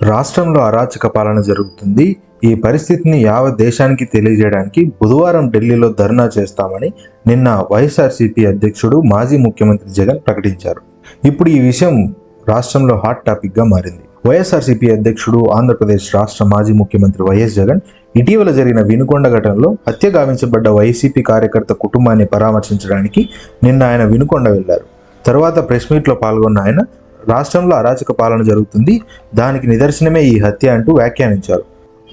రాష్ట్రంలో అరాచక పాలన జరుగుతుంది. ఈ పరిస్థితిని యావత్ దేశానికి తెలియజేయడానికి బుధవారం ఢిల్లీలో ధర్నా చేస్తామని నిన్న వైఎస్ఆర్సీపీ అధ్యక్షుడు మాజీ ముఖ్యమంత్రి జగన్ ప్రకటించారు. ఇప్పుడు ఈ విషయం రాష్ట్రంలో హాట్ టాపిక్గా మారింది. వైఎస్ఆర్సీపీ అధ్యక్షుడు ఆంధ్రప్రదేశ్ రాష్ట్ర మాజీ ముఖ్యమంత్రి వైఎస్ జగన్ ఇటీవల జరిగిన వినుకొండ ఘటనలో హత్య గావించబడ్డ వైసీపీ కార్యకర్త కుటుంబాన్ని పరామర్శించడానికి నిన్న ఆయన వినుకొండ వెళ్ళారు తర్వాత ప్రెస్ మీట్లో పాల్గొన్న ఆయన రాష్ట్రంలో అరాచక పాలన జరుగుతుంది. దానికి నిదర్శనమే ఈ హత్య అంటూ వ్యాఖ్యానించారు.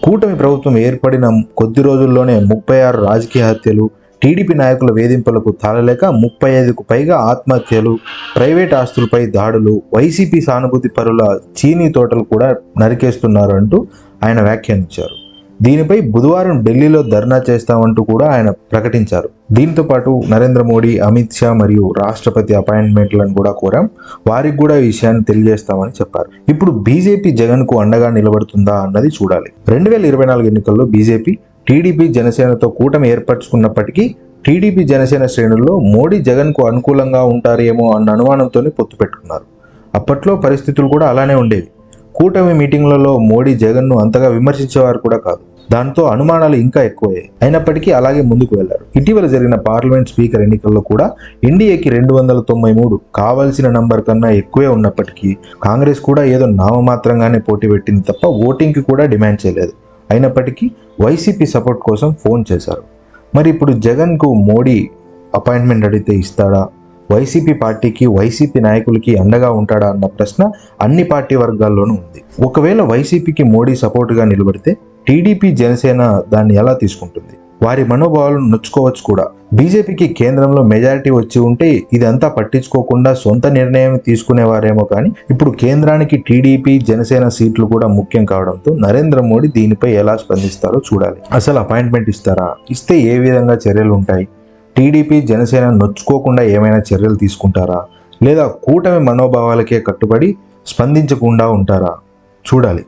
కూటమి ప్రభుత్వం ఏర్పడిన కొద్ది రోజుల్లోనే ముప్పై ఆరు రాజకీయ హత్యలు టీడీపీ నాయకుల వేధింపులకు తాళలేక ముప్పై ఐదుకు పైగా ఆత్మహత్యలు ప్రైవేట్ ఆస్తులపై దాడులు వైసీపీ సానుభూతి పరుల చీనీ తోటలు కూడా నరికేస్తున్నారు అంటూ ఆయన వ్యాఖ్యానించారు. దీనిపై బుధవారం ఢిల్లీలో ధర్నా చేస్తామంటూ కూడా ఆయన ప్రకటించారు. దీంతో పాటు నరేంద్ర మోడీ అమిత్ షా మరియు రాష్ట్రపతి అపాయింట్మెంట్లను కూడా కోరాం. వారికి కూడా ఈ విషయాన్ని తెలియజేస్తామని చెప్పారు. ఇప్పుడు బీజేపీ జగన్కు అండగా నిలబడుతుందా అన్నది చూడాలి. రెండు వేల ఇరవై నాలుగు ఎన్నికల్లో బీజేపీ టీడీపీ జనసేనతో కూటమి ఏర్పరచుకున్నప్పటికీ టీడీపీ జనసేన శ్రేణుల్లో మోడీ జగన్కు అనుకూలంగా ఉంటారేమో అన్న అనుమానంతోనే పొత్తు పెట్టుకున్నారు. అప్పట్లో పరిస్థితులు కూడా అలానే ఉండేవి. కూటమి మీటింగ్లలో మోడీ జగన్ను అంతగా విమర్శించేవారు కూడా కాదు. దాంతో అనుమానాలు ఇంకా ఎక్కువయ్యాయి. అయినప్పటికీ అలాగే ముందుకు వెళ్ళారు. ఇటీవల జరిగిన పార్లమెంట్ స్పీకర్ ఎన్నికల్లో కూడా ఎన్డీఏకి రెండు వందల తొంభై మూడు కావాల్సిన నంబర్ కన్నా ఎక్కువే ఉన్నప్పటికీ కాంగ్రెస్ కూడా ఏదో నామమాత్రంగానే పోటీ పెట్టింది తప్ప ఓటింగ్కి కూడా డిమాండ్ చేయలేదు. అయినప్పటికీ వైసీపీ సపోర్ట్ కోసం ఫోన్ చేశారు. మరి ఇప్పుడు జగన్కు మోడీ అపాయింట్మెంట్ అడిగితే ఇస్తాడా? వైసీపీ పార్టీకి వైసీపీ నాయకులకి అండగా ఉంటాడా అన్న ప్రశ్న అన్ని పార్టీ వర్గాల్లోనూ ఉంది. ఒకవేళ వైసీపీకి మోడీ సపోర్టుగా నిలబడితే టీడీపీ జనసేన దాన్ని ఎలా తీసుకుంటుంది? వారి మనోభావాలను నొచ్చుకోవచ్చు కూడా. బీజేపీకి కేంద్రంలో మెజారిటీ వచ్చి ఉంటే ఇదంతా పట్టించుకోకుండా సొంత నిర్ణయం తీసుకునేవారేమో కానీ ఇప్పుడు కేంద్రానికి టీడీపీ జనసేన సీట్లు కూడా ముఖ్యం కావడంతో నరేంద్ర మోడీ దీనిపై ఎలా స్పందిస్తారో చూడాలి. అసలు అపాయింట్మెంట్ ఇస్తారా? ఇస్తే ఏ విధంగా చర్యలు ఉంటాయి టీడీపీ జనసేన నొచ్చుకోకుండా ఏమైనా చర్యలు తీసుకుంటారా? లేదా కూటమి మనోభావాలకే కట్టుబడి స్పందించకుండా ఉంటారా? చూడాలి.